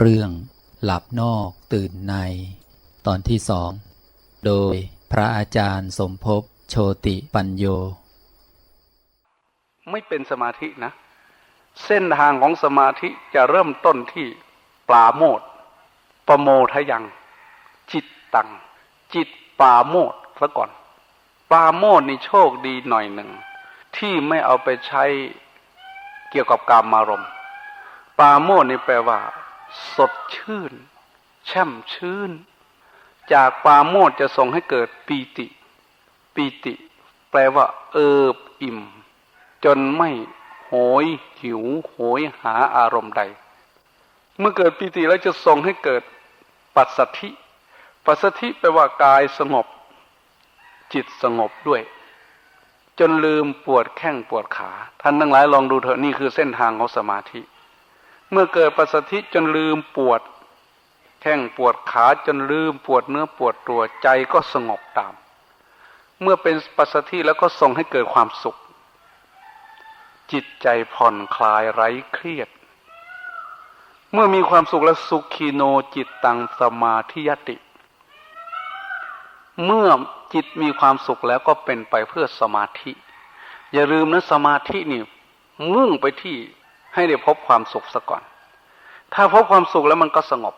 เรื่องหลับนอกตื่นใน ตอนที่สอง โดยพระอาจารย์สมภพโชติปัญโย ไม่เป็นสมาธินะ เส้นทางของสมาธิจะเริ่มต้นที่ปลาโมดประโมทยัง จิตตัง จิตปลาโมดซะก่อน ปลาโมดนี่โชคดีหน่อยหนึ่ง ที่ไม่เอาไปใช้เกี่ยวกับกามารมปลาโมดนี่แปลว่า สดชื่น แช่มชื่น จากปลาโมดจะส่งให้เกิดปีติ ปีติ แปลว่า เอิบอิ่ม จนไม่โหยหิวโหยหาอารมณ์ใด เมื่อเกิดปีติแล้วจะส่งให้เกิดปัสสัทธิ ปัสสัทธิแปลว่ากายสงบ จิตสงบด้วย จนลืมปวดแข้งปวดขา ท่านทั้งหลายลองดูเถอะนี่คือเส้นทางของสมาธิ เมื่อเกิดปัสสธิจนลืมปวด แข้งปวดขาจนลืมปวดเนื้อปวดตัวใจก็สงบตาม เมื่อเป็นปัสสธิแล้วก็ส่งให้เกิดความสุข จิตใจผ่อนคลายไร้เครียด เมื่อมีความสุขแล้วสุขีโนจิตตังสมาธิยติ เมื่อจิตมีความสุขแล้วก็เป็นไปเพื่อสมาธิ อย่าลืมนะสมาธินี่มุ่งไปที่ ให้ได้พบความสุขซะก่อน ถ้าพบความสุขแล้วมันก็สงบ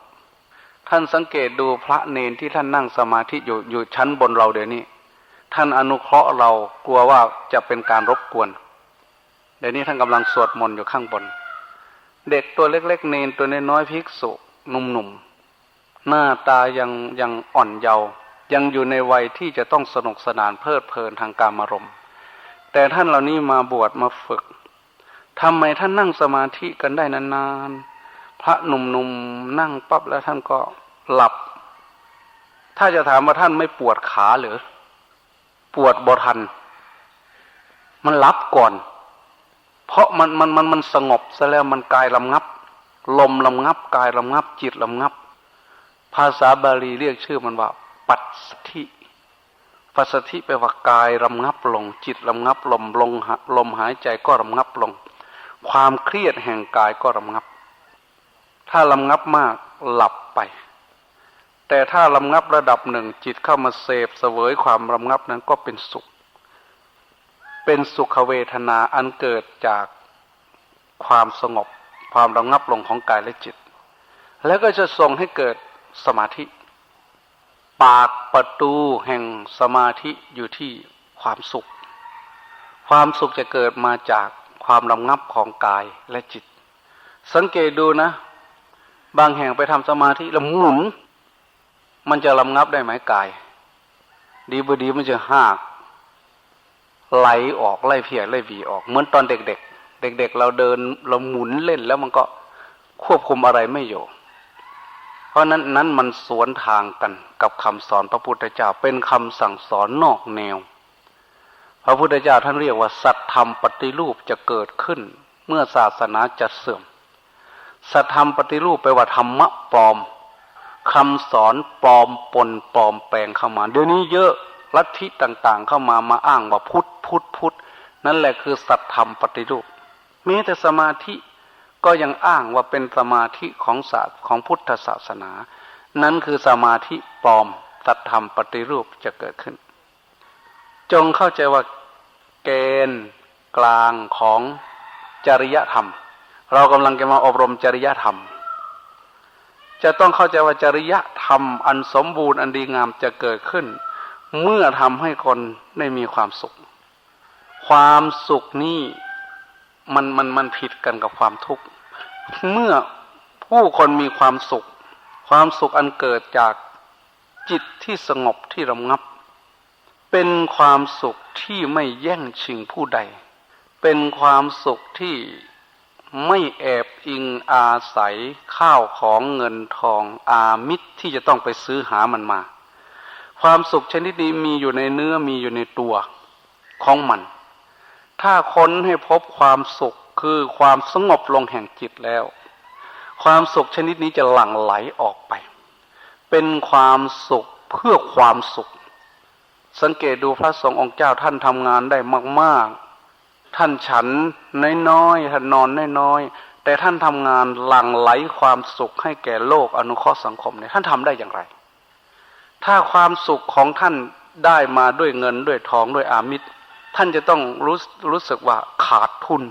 ท่านสังเกตดูพระเนนที่ท่านนั่งสมาธิอยู่อยู่ชั้นบนเราเดี๋ยวนี้ ท่านอนุเคราะห์เรากลัวว่าจะเป็นการรบกวนเดี๋ยวนี้ท่านกำลังสวดมนต์อยู่ข้างบน เด็กตัวเล็ก ๆ เนนตัวน้อยๆภิกษุหนุ่มๆหน้าตายังยังอ่อนเยาว์ยังอยู่ในวัยที่จะต้องสนุกสนานเพลิดเพลินทางการมารมณ์แต่ท่านเหล่านี้มาบวชมาฝึก ทำไมท่านนั่งสมาธิกันได้นานๆ พระหนุ่มๆนั่งปั๊บแล้วท่านก็หลับ ถ้าจะถามว่าท่านไม่ปวดขาหรือ ปวดบทัน มันรับก่อน เพราะมันมันมันมันสงบซะแล้วมันกายลำงับ ลมลำงับ กายลำงับ จิตลำงับ ภาษาบาลีเรียกชื่อมันว่า ปัสสธิปัสสธิแปลว่ากายลำงับลง จิตลำงับลมลงลมหายใจก็ลำงับลง ความเครียดแห่งกายก็ลำงับ ถ้าลำงับมากหลับไป แต่ถ้าลำงับระดับหนึ่งจิตเข้ามาเสพเสวยความลำงับนั้นก็เป็นสุข เป็นสุขเวทนาอันเกิดจากความสงบ ความระงับลงของกายและจิต แล้วก็จะส่งให้เกิดสมาธิ ปากประตูแห่งสมาธิอยู่ที่ความสุข ความสุขจะเกิดมาจาก ความระงับของกายและจิต สังเกตดูนะ บางแห่งไปทำสมาธิแล้วหมุน มันจะระงับได้ไหมกาย ดีบดีมันจะหักไหลออกไล่เพียไล่วีออก เหมือนตอนเด็ก ๆ เด็กๆเราเดินเราหมุนเล่นแล้วมันก็ควบคุมอะไรไม่อยู่เพราะนั้นนั้นมันสวนทางกันกับคำสอนพระพุทธเจ้าเป็นคำสั่งสอนนอกแนว พระพุทธเจ้าท่านเรียกว่า สัตธรรมปฏิรูปจะเกิดขึ้น เมื่อศาสนาจะเสื่อม สัตธรรมปฏิรูปแปลว่าธรรมะปลอมคำสอนปลอมปนปลอมแปลงเข้ามา เดี๋ยวนี้เยอะลัทธิต่างๆ เข้ามามาอ้างว่าพุทธพุทธพุทธนั่นแหละคือสัตธรรมปฏิรูปแม้แต่สมาธิก็ยังอ้างว่าเป็นสมาธิของศาสตร์ของพุทธศาสนา นั้นคือสมาธิปลอมสัตธรรมปฏิรูปจะเกิดขึ้น จงเข้าใจว่าเกณฑ์กลางของจริยธรรม เรากำลังจะมาอบรมจริยธรรม จะต้องเข้าใจว่าจริยธรรม อันสมบูรณ์อันดีงามจะเกิดขึ้น เมื่อทำให้คนได้มีความสุข ความสุขนี่มันมันมันผิดกันกับความทุกข์ เมื่อผู้คนมีความสุข ความสุขอันเกิดจากจิตที่สงบที่ระงับ เป็นความสุขที่ไม่แย่งชิงผู้ใด เป็นความสุขที่ไม่แอบอิงอาศัยข้าวของเงินทองอามิตรที่จะต้องไปซื้อหามันมา ความสุขชนิดนี้มีอยู่ในเนื้อมีอยู่ในตัวของมัน ถ้าค้นให้พบความสุขคือความสงบลงแห่งจิตแล้ว ความสุขชนิดนี้จะหลั่งไหลออกไป เป็นความสุขเพื่อความสุข สังเกตดูพระสงฆ์องค์เจ้าท่านทำงานได้มากๆ ท่านฉันน้อยๆท่านนอนน้อยๆแต่ท่านทำงานหลั่งไหลความสุขให้แก่โลกอนุเคราะห์สังคมเนี่ยท่านทำได้อย่างไร ถ้าความสุขของท่านได้มาด้วยเงินด้วยทองด้วยอามิตร ท่านจะต้องรู้รู้สึกว่าขาดทุน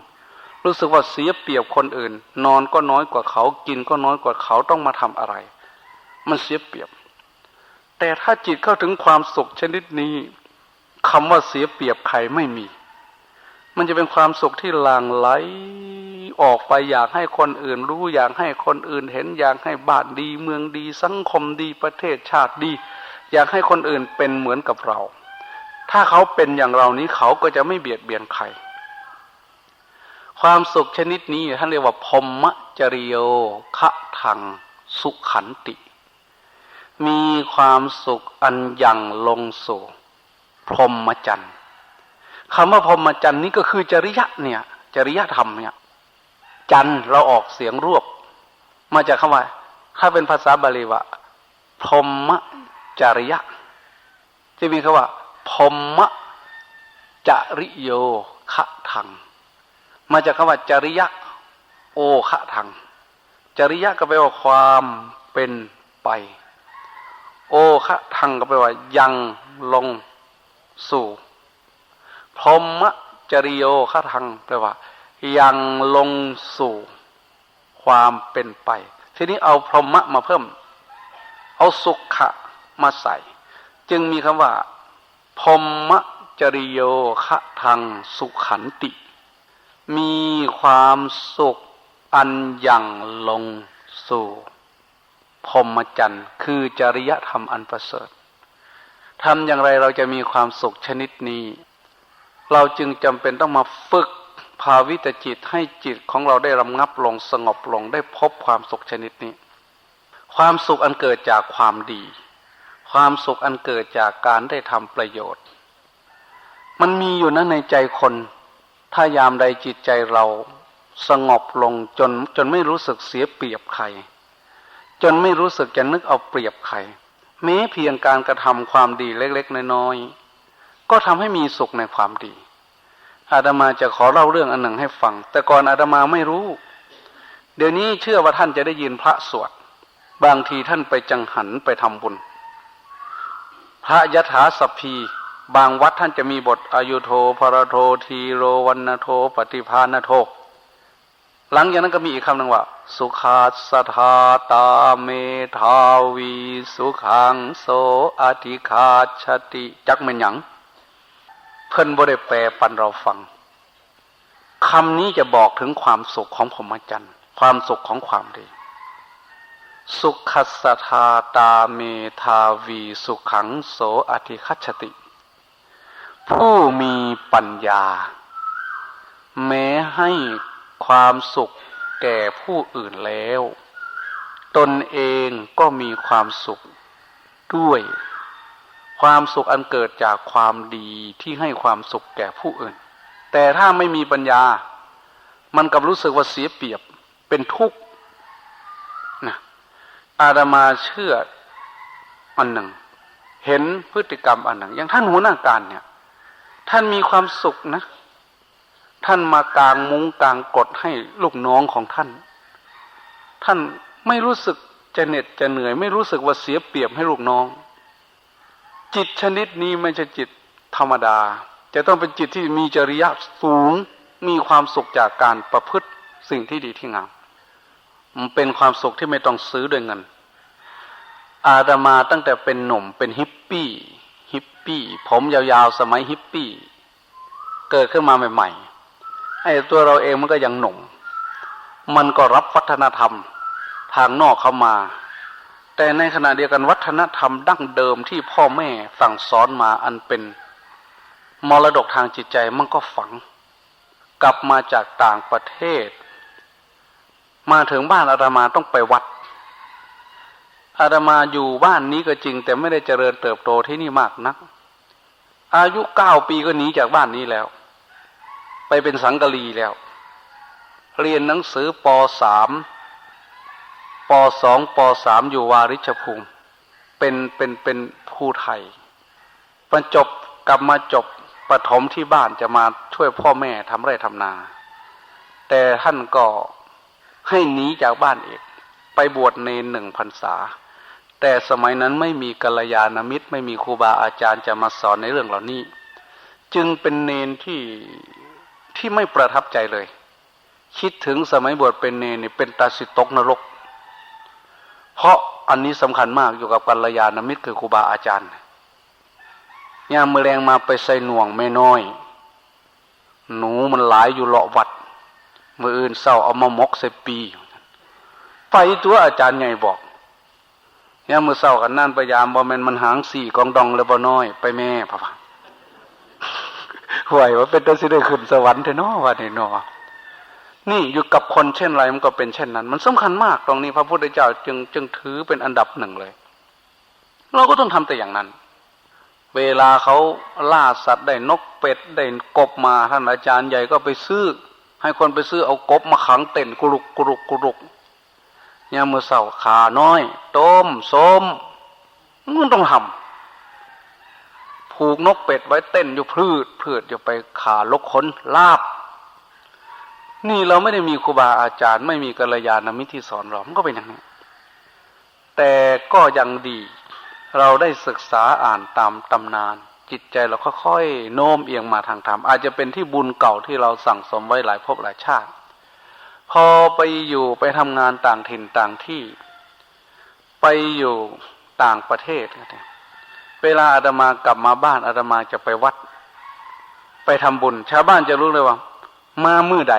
รู้สึกว่าเสียเปรียบคนอื่น นอนก็น้อยกว่าเขากินก็น้อยกว่าเขาต้องมาทำอะไร มันเสียเปรียบ แต่ถ้าจิตเข้าถึงความสุขชนิดนี้คำว่าเสียเปรียบใครไม่มี มันจะเป็นความสุขที่หลั่งไหลออกไปอยากให้คนอื่นรู้อยากให้คนอื่นเห็นอยากให้บ้านดี เมืองดีสังคมดีประเทศชาติดี อยากให้คนอื่นเป็นเหมือนกับเรา ถ้าเขาเป็นอย่างเรานี้เขาก็จะไม่เบียดเบียนใคร ความสุขชนิดนี้ท่านเรียกว่าพรหมจริโยคะทังสุขันติ มีความสุขอันยังลงสู่ พรหมจรรย์คำว่าพรหมจรรย์นี้ก็คือจริยะเนี่ย จริยธรรมเนี่ย จันเราออกเสียงรวบ มาจากคำว่า ถ้าเป็นภาษาบาลีว่าพรหมจริยะจะมีคำว่าพรหมจริโยคะทัง มาจากคำว่าจริยะ โอคะทัง จริยะก็แปลว่าความเป็นไป โอคะทังก็แปลว่ายังลงสู่พรหมจริโยคะทังแปลว่า ยังลงสู่ความเป็นไป ทีนี้เอาพรหมะมาเพิ่ม เอาสุขะมาใส่ จึงมีคำว่าพรหมจริโยคะทังสุขันติ มีความสุขอันยังลงสู่ พรหมจรรย์คือจริยธรรมอันประเสริฐทำอย่างไรเราจะมีความสุขชนิดนี้ เราจึงจำเป็นต้องมาฝึกภาวิตจิตให้จิตของเราได้รำงับลงสงบลงได้พบความสุขชนิดนี้ ความสุขอันเกิดจากความดี ความสุขอันเกิดจากการได้ทำประโยชน์ มันมีอยู่นะในใจคน ถ้ายามใดจิตใจเราสงบลงจนจนไม่รู้สึกเสียเปรียบใคร จนไม่รู้สึกจะนึกเอาเปรียบใครแม้เพียงการกระทำความดีเล็ก ๆ น้อยๆก็ทำให้มีสุขในความดี อาตมาจะขอเล่าเรื่องอันหนึ่งให้ฟัง แต่ก่อนอาตมาไม่รู้ เดี๋ยวนี้เชื่อว่าท่านจะได้ยินพระสวดบางทีท่านไปจังหันไปทำบุญ พระยถาสัพพี บางวัดท่านจะมีบทอายุโทพรโททีโรวันโทปฏิภาณโท หลังจากนั้นก็มีอีกคำหนึ่งว่า สุขาสธาตาเมทาวี สุขังโสอธิคาชติจักเมนหยัง เพิ่นบ่ได้แปลปันเราฟังคำนี้จะบอกถึงความสุขของพรหมจรรย์ความสุขของความดี สุขัสธาตาเมทาวี สุขังโสอธิคัชติ ผู้มีปัญญา แม้ให้ ความสุขแก่ผู้อื่นแล้ว ตนเองก็มีความสุขด้วย ความสุขอันเกิดจากความดีที่ให้ความสุขแก่ผู้อื่น แต่ถ้าไม่มีปัญญา มันกับรู้สึกว่าเสียเปรียบเป็นทุกข์นะอาดามาเชื่ออันหนึ่ง เห็นพฤติกรรมอันหนึ่ง อย่างท่านหัวหน้าการเนี่ย ท่านมีความสุขนะ ท่านมากางมุ้งกางกดให้ลูกน้องของท่าน ท่านไม่รู้สึกจะเหน็ดจะเหนื่อย ไม่รู้สึกว่าเสียเปรียบให้ลูกน้อง จิตชนิดนี้ไม่ใช่จิตธรรมดา จะต้องเป็นจิตที่มีจริยะสูงมีความสุขจากการประพฤติสิ่งที่ดีที่งามมันเป็นความสุขที่ไม่ต้องซื้อด้วยเงิน อาตมาตั้งแต่เป็นหนุ่มเป็นฮิปปี้ฮิปปี้ผมยาวๆสมัยฮิปปี้เกิดขึ้นมาใหม่ ๆ ไอ้ตัวเราเองมันก็ยังหนุ่ม มันก็รับวัฒนธรรมทางนอกเข้ามา แต่ในขณะเดียวกันวัฒนธรรมดั้งเดิมที่พ่อแม่สั่งสอนมาอันเป็น มรดกทางจิตใจมันก็ฝัง กลับมาจากต่างประเทศ มาถึงบ้านอาตมาต้องไปวัด อาตมาอยู่บ้านนี้ก็จริง แต่ไม่ได้เจริญเติบโตที่นี่มากนัก อายุเก้าปีก็หนีจากบ้านนี้แล้ว ไปเป็นสังกะลีแล้ว เรียนหนังสือปสามปสองปสามอยู่วาริชภูมิเป็นเป็นเป็นผู้ไทยบรรจบกลับมาจบปฐมที่บ้านจะมาช่วยพ่อแม่ทำไร่ทำนา แต่ท่านก็ให้หนีจากบ้านเอกไปบวชเนนหนึ่งพรรษา แต่สมัยนั้นไม่มีกัลยาณมิตร ไม่มีครูบาอาจารย์จะมาสอนในเรื่องเหล่านี้ จึงเป็นเนนที่ ที่ไม่ประทับใจเลย คิดถึงสมัยบวชเป็นเนนนี่เป็นตาสิตกนรก เพราะอันนี้สำคัญมากอยู่กับกัลยาณมิตรคือครูบาอาจารย์ยามมือแรงมาไปใส่หน่วงไม่น้อย หนูมันหลายอยู่เลาะวัด มืออื่นเศร้าเอามามกใส่ปีไปตัวอาจารย์ใหญ่บอกยามมือเศร้ากันนั่นพยายามบ่แม่นมันหางสี่กองดองเลยบ่น้อย ไปแม่พ่อพะ ห่วยว่าเป็นตัวสิได้ขึ้นสวรรค์เถนาะว่าเนี่นาะนี่อยู่กับคนเช่นไรมันก็เป็นเช่นนั้น มันสำคัญมากตรงนี้พระพุทธเจ้าจึงจึงถือเป็นอันดับหนึ่งเลย เราก็ต้องทำแต่อย่างนั้น เวลาเขาล่าสัตว์ได้นกเป็ดได้กบมาท่านอาจารย์ใหญ่ก็ไปซื้อ ให้คนไปซื้อเอากบมาขังเต็นกุรุกกุรุกกุรุกยามมือเสาขาน้อย ต้มส้มมันต้องทำ ผูกนกเป็ดไว้เต้นอยู่พืชพืชอยู่ไปขาลกขนลาบ นี่เราไม่ได้มีครูบาอาจารย์ ไม่มีกัลยาณมิตรที่สอนเรา มันก็เป็นอย่างนี้ แต่ก็ยังดี เราได้ศึกษาอ่านตามตำนาน จิตใจเราค่อยๆโน้มเอียงมาทางธรรม อาจจะเป็นที่บุญเก่าที่เราสั่งสมไว้หลายภพหลายชาติ พอไปอยู่ไปทำงานต่างถิ่นต่างที่ ไปอยู่ต่างประเทศเนี่ย เวลาอาตมากลับมาบ้านอาตมาจะไปวัด ไปทำบุญ ชาวบ้านจะรู้เลยว่า มามือใด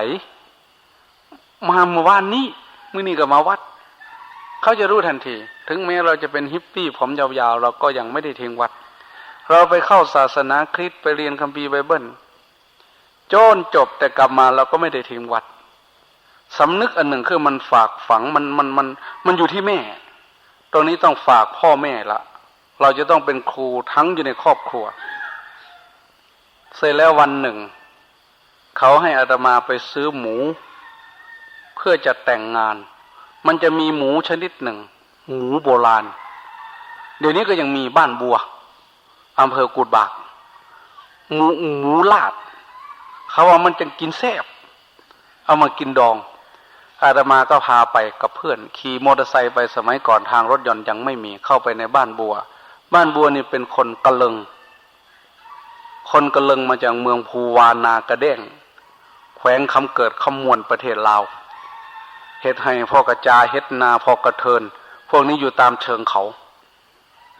มาเมื่อวานนี้มื้อนี้ก็มาวัด เขาจะรู้ทันที ถึงแม้เราจะเป็นฮิปปี้ผมยาวๆ เราก็ยังไม่ได้ทิ้งวัด เราไปเข้าศาสนาคริสต์ไปเรียนคัมภีร์ไบเบิลโจนจบแต่กลับมาเราก็ไม่ได้ทิ้งวัดสำนึกอันหนึ่งคือมันฝากฝังมันมันมันมันอยู่ที่แม่ ตรงนี้ต้องฝากพ่อแม่ละ เราจะต้องเป็นครูทั้งอยู่ในครอบครัว เสร็จแล้ววันหนึ่ง เขาให้อาตมาไปซื้อหมู เพื่อจะแต่งงาน มันจะมีหมูชนิดหนึ่ง หมูโบราณ เดี๋ยวนี้ก็ยังมีบ้านบัวอำเภอกูดบาก หมูหมูลาด เขาว่ามันจะกินแซ่บเอามากินดอง อาตมาก็พาไปกับเพื่อน ขี่มอเตอร์ไซค์ไปสมัยก่อนทางรถยนต์ยังไม่มีเข้าไปในบ้านบัว บ้านบัวนี่เป็นคนกะเลิง คนกะเลิงมาจากเมืองภูวานากระเด้งแขวงคำเกิดขมวนประเทศลาวเฮ็ดให้พ่อกระจาเฮ็ดนาพ่อกระเทิน พวกนี้อยู่ตามเชิงเขา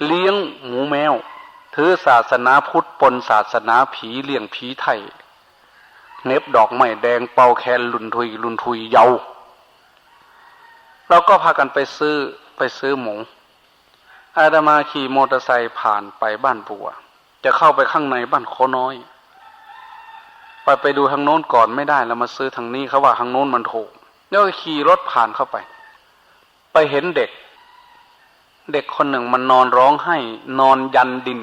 เลี้ยงหมูแมว ถือศาสนาพุทธปนศาสนาผีเลี้ยงผีไทย เน็บดอกไม้แดงเป่าแคนลุนทุยลุนทุยเยาเราก็พากันไปซื้อไปซื้อหมู อาดามาขี่มอเตอร์ไซค์ผ่านไปบ้านบัว จะเข้าไปข้างในบ้านโคน้อย ไปไปดูทางโน้นก่อนไม่ได้แล้วมาซื้อทางนี้เขาว่าทางโน้นมันถูกแล้วก็ขี่รถผ่านเข้าไป ไปเห็นเด็ก เด็กคนหนึ่งมันนอนร้องไห้ นอนยันดิน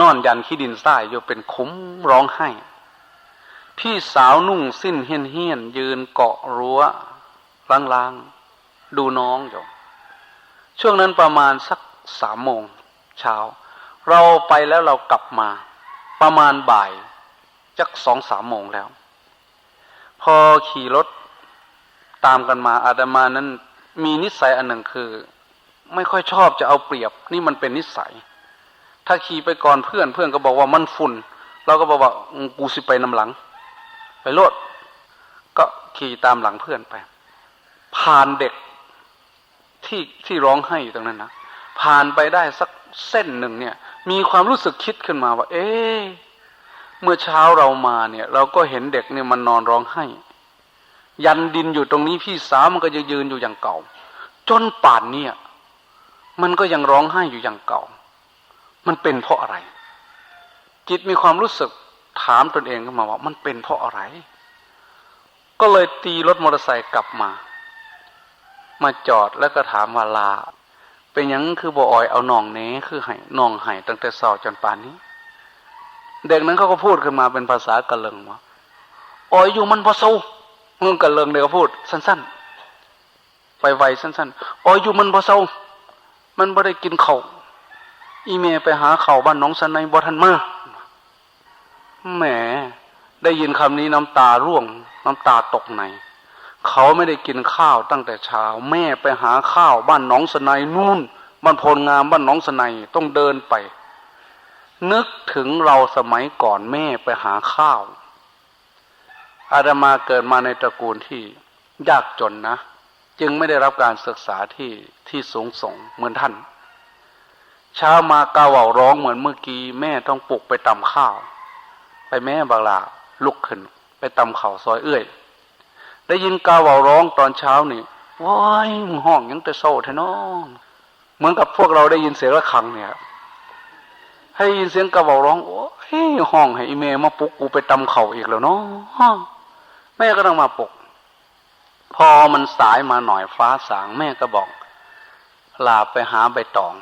นอนยันขี้ดินทรายอยู่เป็นคุ้มร้องไห้ พี่สาวนุ่งสิ้นเฮี้ยนเฮี้ยนยืนเกาะรั้วล้างๆดูน้องอยู่ ช่วงนั้นประมาณสักสามโมงเช้า เราไปแล้วเรากลับมา ประมาณบ่ายจักสองสามโมงแล้ว พอขี่รถตามกันมาอาตมานั้นมีนิสัยอันหนึ่งคือ ไม่ค่อยชอบจะเอาเปรียบ นี่มันเป็นนิสัย ถ้าขี่ไปก่อนเพื่อนเพื่อนก็บอกว่ามันฝุ่น เราก็บอกว่ากูสิไปนำหลัง ไปโลดก็ขี่ตามหลังเพื่อนไป ผ่านเด็ก ที่ที่ร้องไห้อยู่ตรงนั้นนะผ่านไปได้สักเส้นหนึ่งเนี่ย มีความรู้สึกคิดขึ้นมาว่า เอ๊เมื่อเช้าเรามาเนี่ย เราก็เห็นเด็กเนี่ยมันนอนร้องไห้ ยันดินอยู่ตรงนี้พี่สาวมันก็จะยืนอยู่อย่างเก่า จนป่านเนี่ย มันก็ยังร้องไห้อยู่อย่างเก่า มันเป็นเพราะอะไร จิตมีความรู้สึกถามตนเองขึ้นมาว่า มันเป็นเพราะอะไร ก็เลยตีรถมอเตอร์ไซค์กลับมา มาจอดแล้วก็ถามว่าลา เป็นยังคือบ่ออยเอาน่องเน้คือไห้น่องไห้ตั้งแต่สาจนป่านนี้ เด็กนั้นเขาก็พูดขึ้นมาเป็นภาษากะเลิงว่าออยอยู่มันพอสู้เมื่อกะเลิงเด็กก็พูด สั้นๆไวๆสั้นๆออยอยู่มันพอสู้มันบ่ได้กินเขาวอีเมไปหาเข่าบ้านน้องสันในบ่ทันมาแหมได้ยินคำนี้น้ำตาร่วง น้ำตาตกใน เขาไม่ได้กินข้าวตั้งแต่เช้า แม่ไปหาข้าวบ้านหนองสนายนู่นบ้านโพลงามบ้านหนองสนายต้องเดินไป นึกถึงเราสมัยก่อนแม่ไปหาข้าว อาดามาเกิดมาในตระกูลที่ยากจนนะ จึงไม่ได้รับการศึกษาที่ที่สูงส่งเหมือนท่าน เช้ามากาว่าร้องเหมือนเมื่อกี้แม่ต้องปลุกไปตำข้าว ไปแม่บางลาลุกขึ้น ไปตำข้าวซอยเอื้อย ได้ยินกาวาร้องตอนเช้านี่ว้ายห้องยังแต่โซ่แท้น้องเหมือนกับพวกเราได้ยินเสียงระฆังเนี่ยให้ยินเสียงกาวาร้องโอ้ยห้องให้อีเมมาปลุกกูไปตำเข่าอีกแล้วเนาะแม่ก็ต้องมาปลุก พอมันสายมาหน่อยฟ้าสางแม่ก็บอกลาไปหาใบตอง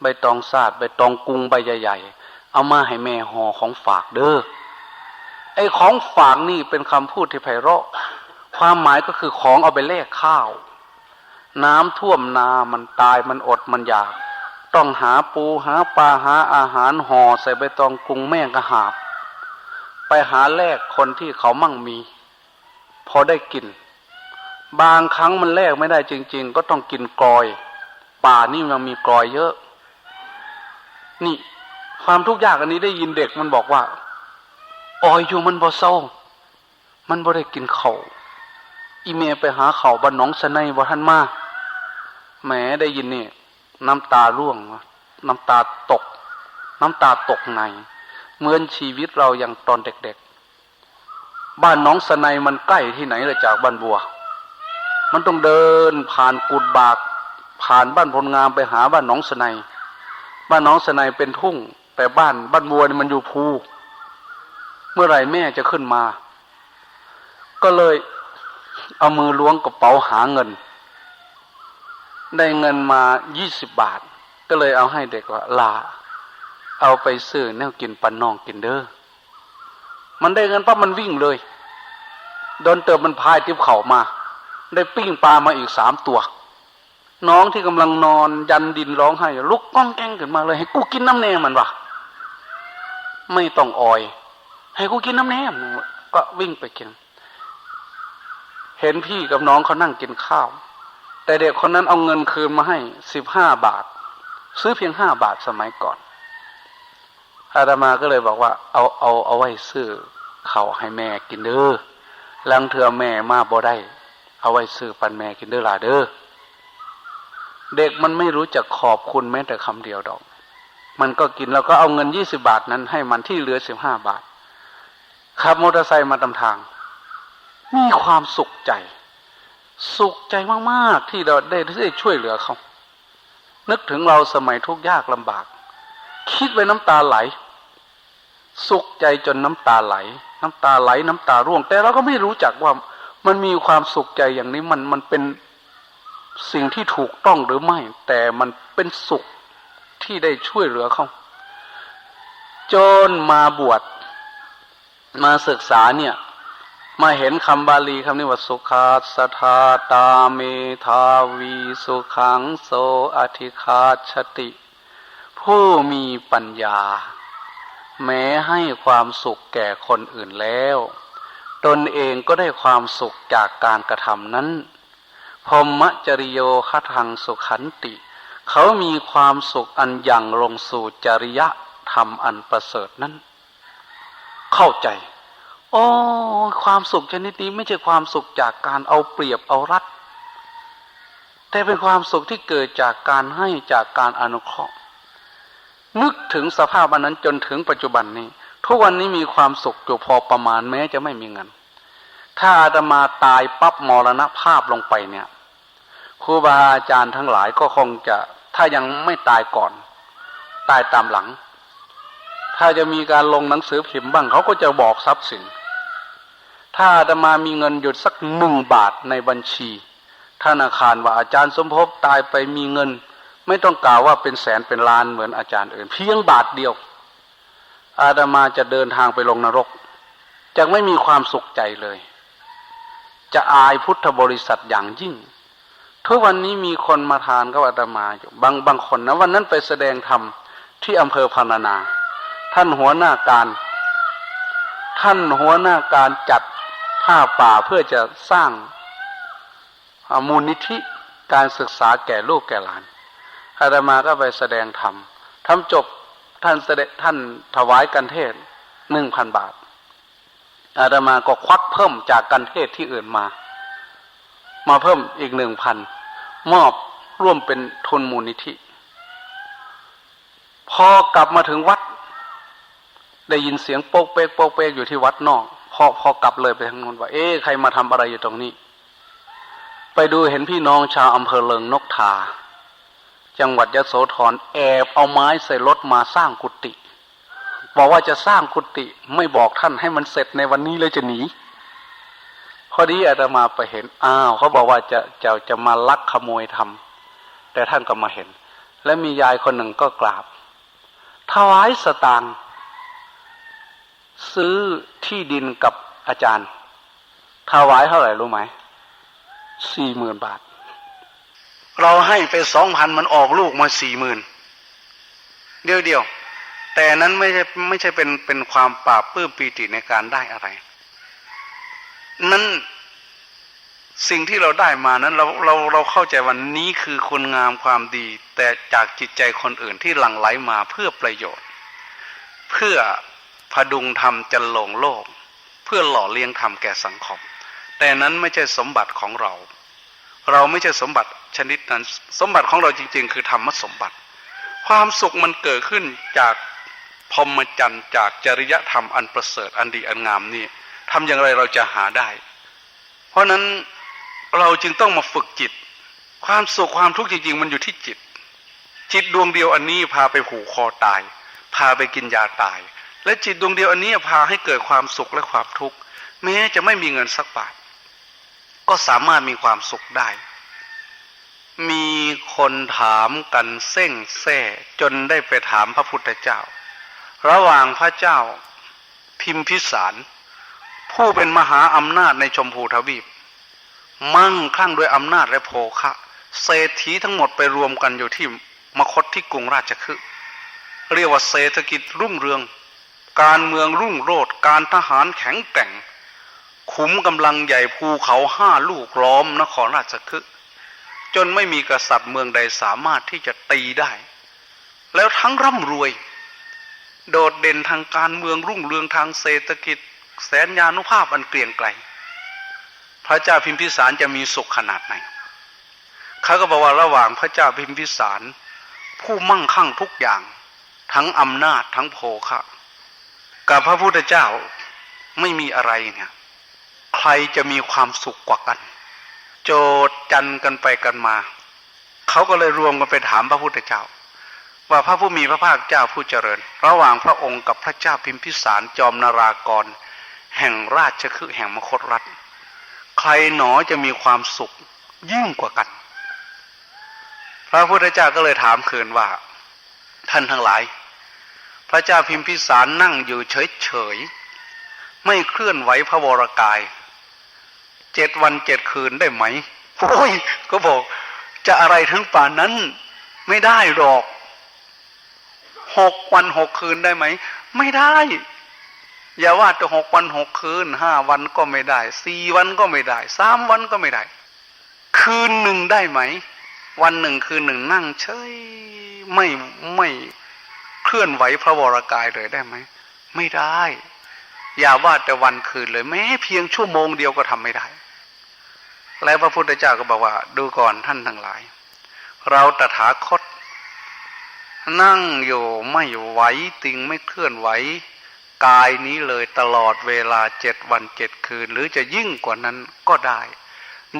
ใบตองซาดใบตองกรุงใบใหญ่ๆเอามาให้แม่ห่อของฝากเด้อไอ้ของฝากนี่เป็นคำพูดที่ไพเราะ ความหมายก็คือของเอาไปแลกข้าว น้ำท่วมนามันตายมันอดมันอยาก ต้องหาปูหาปลาหาอาหารห่อใส่ใบตองกรุงแม่กระหาบ ไปหาแลกคนที่เขามั่งมี พอได้กิน บางครั้งมันแลกไม่ได้จริง ๆ ก็ต้องกินกลอย ป่านี่มันมีกลอยเยอะ นี่ ความทุกข์ยากอันนี้ได้ยินเด็กมันบอกว่าออยอยู่มันบ่เศร้ามันบ่ได้กินเขา่าว อีเมไปหาเขา่าบ้านน้องสะในบ่ท่านมาแหมได้ยินนี่น้ำตาร่วง น้ำตาตก น้ำตาตกในเหมือนชีวิตเราอย่างตอนเด็กๆ บ้านน้องสะในมันใกล้ที่ไหนเลยจากบ้านบัว มันต้องเดินผ่านกุดบาก ผ่านบ้านพลงามไปหาบ้านน้องสะในบ้านน้องสะในเป็นทุ่ง แต่บ้านบ้านบัวนี่มันอยู่ภู เมื่อไหร่แม่จะขึ้นมา ก็เลย เอามือล้วงกระเป๋าหาเงิน ได้เงินมายี่สิบบาท ก็เลยเอาให้เด็กว่าลา เอาไปซื้อแนวกินปันนองกินเด้อมันได้เงินปั๊บมันวิ่งเลยโดนเติมมันพายทิพเข่ามา ได้ปิ้งปลามาอีกสามตัว น้องที่กำลังนอนยันดินร้องไห้ลุกก้องแกงขึ้นมาเลย ให้กูกินน้ำแน่มันวะไม่ต้องออย ให้กูกินน้ำแน่ก็วิ่งไปกิน เห็นพี่กับน้องเขานั่งกินข้าว แต่เด็กคนนั้นเอาเงินคืนมาให้สิบห้าบาท ซื้อเพียงห้าบาทสมัยก่อน อาดามาก็เลยบอกว่า เอาเอาเอาไว้ซื้อเขาวให้แม่กินเด้อลังเถื่อแม่มาบ่ได้ เอาไว้ซื้อปันแม่กินเด้อล่ะเด้อเด็กมันไม่รู้จักขอบคุณแม้แต่คำเดียวดอก มันก็กินแล้วก็เอาเงินยี่สิบาทนั้นให้มันที่เหลือสิบห้าบาทขับมอเตอร์ไซค์มาตำทาง มีความสุขใจ สุขใจมากๆที่เราได้ได้ช่วยเหลือเขา นึกถึงเราสมัยทุกข์ยากลำบาก คิดไว้น้ำตาไหล สุขใจจนน้ำตาไหล น้ำตาไหลน้ำตาร่วง แต่เราก็ไม่รู้จักว่ามันมีความสุขใจอย่างนี้มันมันเป็นสิ่งที่ถูกต้องหรือไม่ แต่มันเป็นสุขที่ได้ช่วยเหลือเขาจนมาบวชมาศึกษาเนี่ย มาเห็นคำบาลีคำนี้ว่าสุขาสธาตาเมทาวีสุขังโสอธิคาชติ ผู้มีปัญญา แม้ให้ความสุขแก่คนอื่นแล้ว ตนเองก็ได้ความสุขจากการกระทำนั้นพรมจริโยคทังสุขันติ เขามีความสุขอันยังลงสู่จริยธรรมอันประเสริฐนั้น เข้าใจ โอ้ความสุขชนิดนี้ไม่ใช่ความสุขจากการเอาเปรียบเอารัดแต่เป็นความสุขที่เกิดจากการให้จากการอนุเคราะห์นึกถึงสภาพอันนั้นจนถึงปัจจุบันนี้ ทุกวันนี้มีความสุขอยู่พอประมาณแม้จะไม่มีเงิน ถ้าอาตมาตายปั๊บมรณภาพลงไปเนี่ยครูบาอาจารย์ทั้งหลายก็คงจะถ้ายังไม่ตายก่อน ตายตามหลัง ถ้าจะมีการลงหนังสือพิมพ์บ้างเขาก็จะบอกทรัพย์สิน ถ้าอาตมามีเงินหยุดสักหนึ่งบาทในบัญชีธนาคารว่าอาจารย์สมภพตายไปมีเงิน ไม่ต้องกล่าวว่าเป็นแสนเป็นล้านเหมือนอาจารย์อื่น เพียงบาทเดียว อาตมาจะเดินทางไปลงนรกจะไม่มีความสุขใจเลย จะอายพุทธบริษัทอย่างยิ่งทุกวันนี้มีคนมาทานกับอาตมาอยู่บางบางคนนะวันนั้นไปแสดงธรรมที่อำเภอพานานา ท่านหัวหน้าการ ท่านหัวหน้าการจัด ผ้าป่าเพื่อจะสร้างมูลนิธิการศึกษาแก่ลูกแก่หลานอาตมาก็ไปแสดงธรรมทำจบท่านเสด็จท่านถวายกันเทศหนึ่งพันบาท อาตมาก็ควักเพิ่มจากกันเทศที่อื่นมา มาเพิ่มอีกหนึ่งพันมอบร่วมเป็นทุนมูลนิธิ พอกลับมาถึงวัด ได้ยินเสียงโป๊กเป๊กโป๊กเป๊กอยู่ที่วัดนอก อพอกลับเลยไปทางนู้นว่า เอ๊ะใครมาทำอะไรอยู่ตรงนี้ ไปดูเห็นพี่น้องชาวอำเภอเลิงนกทา จังหวัดยโสธรแอบเอาไม้ใส่รถมาสร้างกุฏิบอกว่าจะสร้างกุฏิไม่บอกท่านให้มันเสร็จในวันนี้เลยจะหนีพอดีอาตมาไปเห็นอ้าวเขาบอกว่าจะจะจะมาลักขโมยทำแต่ท่านก็มาเห็น และมียายคนหนึ่งก็กราบถวายสตางค์ ซื้อที่ดินกับอาจารย์ถวายเท่าไหร่รู้ไหมสี่หมื่นบาท เราให้ไปสองพันมันออกลูกมาสี่หมื่นเดียวเดียวแต่นั้นไม่ใช่ไม่ใช่เป็นเป็นความปราบปื้มปีติในการได้อะไร นั้นสิ่งที่เราได้มานั้นเราเราเราเข้าใจว่านี้คือคุณงามความดี แต่จากจิตใจคนอื่นที่หลั่งไหลมาเพื่อประโยชน์ เพื่อ พดุงธรรมจันลงโลก เพื่อหล่อเลี้ยงธรรมแก่สังคม แต่นั้นไม่ใช่สมบัติของเรา เราไม่ใช่สมบัติชนิดนั้น สมบัติของเราจริง ๆ คือธรรมสมบัติ ความสุขมันเกิดขึ้นจากพรหมจรรย์จากจริยธรรมอันประเสริฐอันดีอันงามนี่ทำอย่างไรเราจะหาได้ เพราะนั้นเราจึงต้องมาฝึกจิต ความสุขความทุกข์จริง ๆ มันอยู่ที่จิต จิตดวงเดียวอันนี้พาไปผูกคอตาย พาไปกินยาตาย และจิตดวงเดียวอันนี้พาให้เกิดความสุขและความทุกข์แม้จะไม่มีเงินสักบาท ก็สามารถมีความสุขได้ มีคนถามกันเส้งแซ่จนได้ไปถามพระพุทธเจ้า ระหว่างพระเจ้าพิมพิสาร ผู้เป็นมหาอำนาจในชมพูทวีป มั่งคั่งด้วยอำนาจและโภคะเศรษฐีทั้งหมดไปรวมกันอยู่ที่มคตที่กรุงราชคฤห์เรียกว่าเศรษฐกิจรุ่งเรือง การเมืองรุ่งโรจน์การทหารแข็งแกร่ง ขุมกำลังใหญ่ภูเขาห้าลูกล้อมนครราชคฤห์จนไม่มีกษัตริย์เมืองใดสามารถที่จะตีได้ แล้วทั้งร่ำรวย โดดเด่นทางการเมืองรุ่งเรืองทางเศรษฐกิจ แสนยานุภาพอันเกรียงไกรพระเจ้าพิมพิสารจะมีสุขขนาดไหนเขาก็บอกว่าระหว่างพระเจ้าพิมพิสาร ผู้มั่งคั่งทุกอย่าง ทั้งอำนาจทั้งโภคะ กับพระพุทธเจ้าไม่มีอะไรเนี่ยใครจะมีความสุขกว่ากัน โจดจันกันไปกันมา เขาก็เลยรวมกันไปถามพระพุทธเจ้า ว่าพระผู้มีพระภาคเจ้าผู้เจริญ ระหว่างพระองค์กับพระเจ้าพิมพิสารจอมนารากร แห่งราชคฤห์แห่งมคตรัฐ ใครหนอจะมีความสุขยิ่งกว่ากัน พระพุทธเจ้าก็เลยถามคืนว่า ท่านทั้งหลาย พระเจ้าพิมพิสารนั่งอยู่เฉยๆไม่เคลื่อนไหวพระวรกายเจ็ดวันเจ็ดคืนได้ไหมโอ้ยก็บอกจะอะไรทั้งป่านนั้นไม่ได้หรอกหกวันหกคืนได้ไหม ไม่ได้ อย่าว่าจะหกวันหกคืนห้าวันก็ไม่ได้สี่วันก็ไม่ได้สามวันก็ไม่ได้ คืนหนึ่งได้ไหม วันหนึ่งคืนหนึ่งนั่งเฉยไม่ไม่ เคลื่อนไหวพระวรากายเลยได้ไหมไม่ได้ อย่าว่าแต่วันคืนเลย แม้เพียงชั่วโมงเดียวก็ทำไม่ได้ แล้วพระพุทธเจ้าก็บอกว่า ดูก่อนท่านทั้งหลาย เราตถาคต นั่งอยู่ไม่ไหวติงไม่เคลื่อนไหวกายนี้เลยตลอดเวลาเจ็ดวันเจ็ดคืน หรือจะยิ่งกว่านั้นก็ได้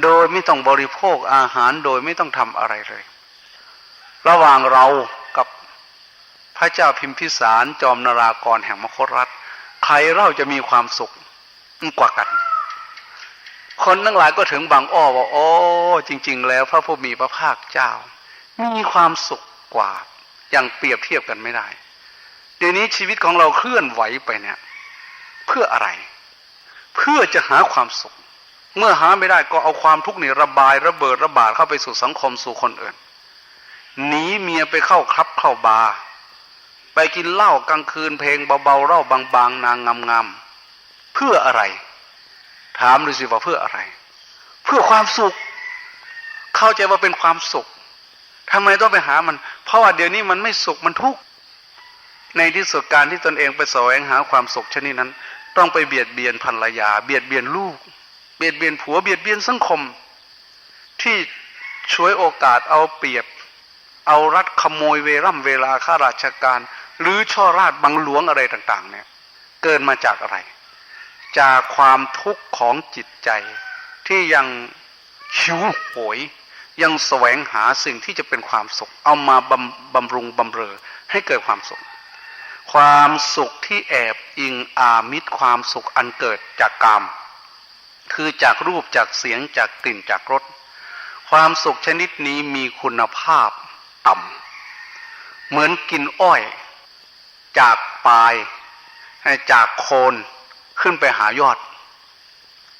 โดยไม่ต้องบริโภคอาหารโดยไม่ต้องทำอะไรเลย ระหว่างเรา พระเจ้าพิมพิสารจอมนารากรแห่งมคตรัฐ ใครเราจะมีความสุขกว่ากัน คนทั้งหลายก็ถึงบางอ้อว่าโอ้จริง ๆ แล้วพระผู้มีพระภาคเจ้า มีความสุขกว่าอย่างเปรียบเทียบกันไม่ได้ เดี๋ยวนี้ชีวิตของเราเคลื่อนไหวไปเนี่ย เพื่ออะไร เพื่อจะหาความสุข เมื่อหาไม่ได้ก็เอาความทุกข์นี่ระบายระเบิดระบาดเข้าไปสู่สังคมสู่คนอื่นหนีเมียไปเข้าคลับเข้าบาร์ ไปกินเหล้ากลางคืนเพลงเบาๆเล้าบางๆ นางงามๆเพื่ออะไร ถามดูสิว่าเพื่ออะไร เพื่อความสุข เข้าใจว่าเป็นความสุขทำไมต้องไปหามัน เพราะว่าเดี๋ยวนี้มันไม่สุขมันทุกข์ในที่สุดการที่ตนเองไปแสวงหาความสุขชนิดนั้น ต้องไปเบียดเบียนภรรยา เบียดเบียนลูก เบียดเบียนผัวเบียดเบียนสังคม ที่ช่วยโอกาสเอาเปรียบ เอารัดขโมยเวร่ำเวลาข้าราชการ หรือช่อราดบังหลวงอะไรต่าง ๆ เนี่ย เกิดมาจากอะไร จากความทุกข์ของจิตใจที่ยังหิวโหยยังแสวงหาสิ่งที่จะเป็นความสุข เอามาบำบำรุงบำเรอให้เกิดความสุข ความสุขที่แอบอิงอามิตรความสุขอันเกิดจากกรรมคือจากรูปจากเสียงจากกลิ่นจากรสความสุขชนิดนี้มีคุณภาพต่ำเหมือนกินอ้อย จากปลายจากโคนขึ้นไปหายอด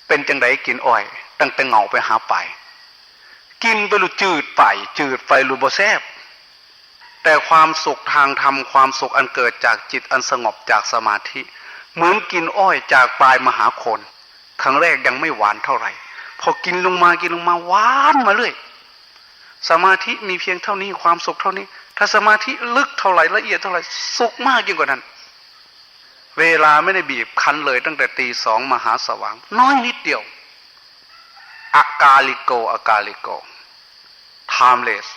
เป็นจังไดกินอ้อย ตั้งแต่เงาไปหาปกินไปหลุจืดไป จืดไปหลุบแซบแต่ความสุขทางธรรมความสุขอันเกิดจากจิตอันสงบจากสมาธิ เหมือนกินอ้อยจากปลายมหาโคนครั้งแรกยังไม่หวานเท่าไหร่ พอกินลงมากินลงมาหวานมาเรื่อยสมาธิมีเพียงเท่านี้ความสุขเท่านี้ ถ้าสมาธิลึกเท่าไหร่ละเอียดเท่าไหร่สุขมากยิ่งกว่านั้น เวลาไม่ได้บีบคั้นเลย ตั้งแต่ตีสองมหาสว่าง น้อยนิดเดียวอากาลิโกอากาลิโก timeless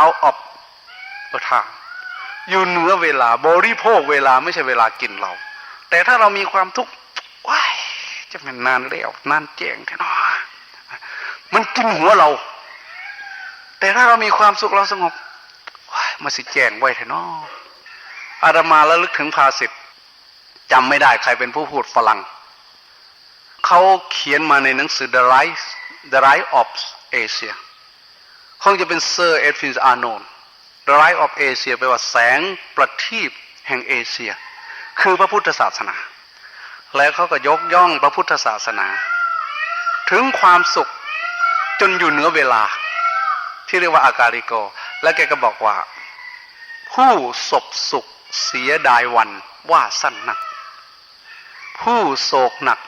out of the time อยู่เหนือเวลาบริโภคเวลาไม่ใช่เวลากินเรา แต่ถ้าเรามีความทุกข์ว้ายจะเป็นนานแล้วนานแจ้งแท้เนาะมันกินหัวเรา แต่ถ้าเรามีความสุขเราสงบ มาสิแจ้งไว้แท้เนาะอาตมาแล้วลึกถึงภาษิตจำไม่ได้ใครเป็นผู้พูดฝรั่งเขาเขียนมาในหนังสือ The Rise The Rise of Asia คงจะเป็นเซอร์เอ็ดฟินส์อาร์โนน The Rise of Asia แปลว่าแสงประทีปแห่งเอเชีย คือพระพุทธศาสนา แล้วเขาก็ยกย่องพระพุทธศาสนา ถึงความสุขจนอยู่เหนือเวลา ที่เรียกว่าอาการิโก และแกก็บอกว่า ผู้ศพสุขเสียดายวันว่าสั้นนัก ผู้โศกหนัก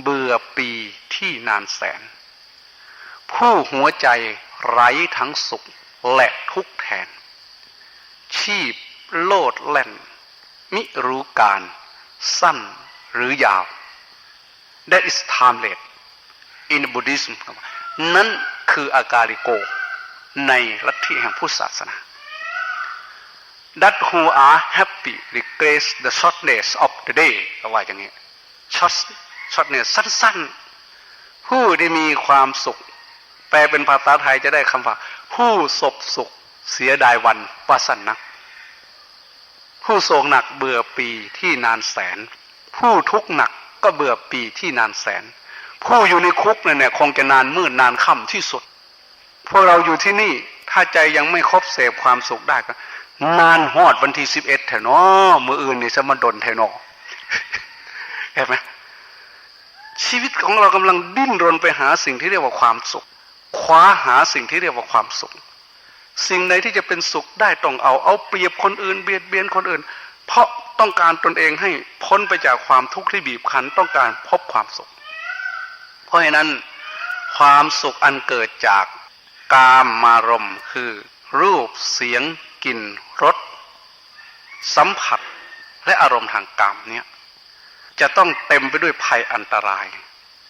เบื่อปีที่นานแสน ผู้หัวใจไร้ทั้งสุขและทุกแทน ชีพโลดแล่น มิรู้การสั้นหรือยาว that is timeless in Buddhism นั่นคืออาการิโก ในลัทธิแห่งพุทธศาสนา that who are happy regrets the shortness of the day ก็ว่าอย่างนี้ short shortness สั้นๆ ผู้ที่มีความสุข แปลเป็นภาษาไทยจะได้คำว่า ผู้ศพสุขเสียดายวันว่าสั้นนัก ผู้โศกหนักเบื่อปีที่นานแสน ผู้ทุกข์หนักก็เบื่อปีที่นานแสน ผู้อยู่ในคุกเนี่ยเนี่ยคงจะนานมืดนานค่ำที่สุด พวกเราอยู่ที่นี่ถ้าใจยังไม่ครบเสพความสุขได้ก็ นานหอดวันที่สิบเอ็ดแถนอมืออื่นนี่สมาดนแถนอเห็นไหมชีวิตของเรากำลังดิ้นรนไปหาสิ่งที่เรียกว่าความสุข คว้าหาสิ่งที่เรียกว่าความสุข สิ่งใดที่จะเป็นสุขได้ต้องเอาเอาเปรียบคนอื่นเบียดเบียนคนอื่น เพราะต้องการตนเองให้พ้นไปจากความทุกข์ที่บีบคั้นต้องการพบความสุข เพราะฉะนั้น ความสุขอันเกิดจากกามมารมณ์คือ รูปเสียง กลิ่นรสสัมผัสและอารมณ์ทางกามเนี่ยจะต้องเต็มไปด้วยภัยอันตราย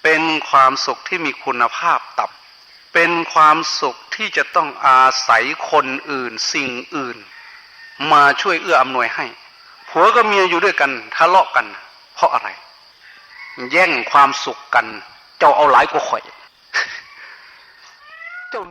เป็นความสุขที่มีคุณภาพต่ำเป็นความสุขที่จะต้องอาศัยคนอื่นสิ่งอื่น มาช่วยเอื้ออำนวยให้ผัวกับเมียอยู่ด้วยกันทะเลาะกัน เพราะอะไร แย่งความสุขกัน เจ้าเอาหลายกว่าข่อย เจ้า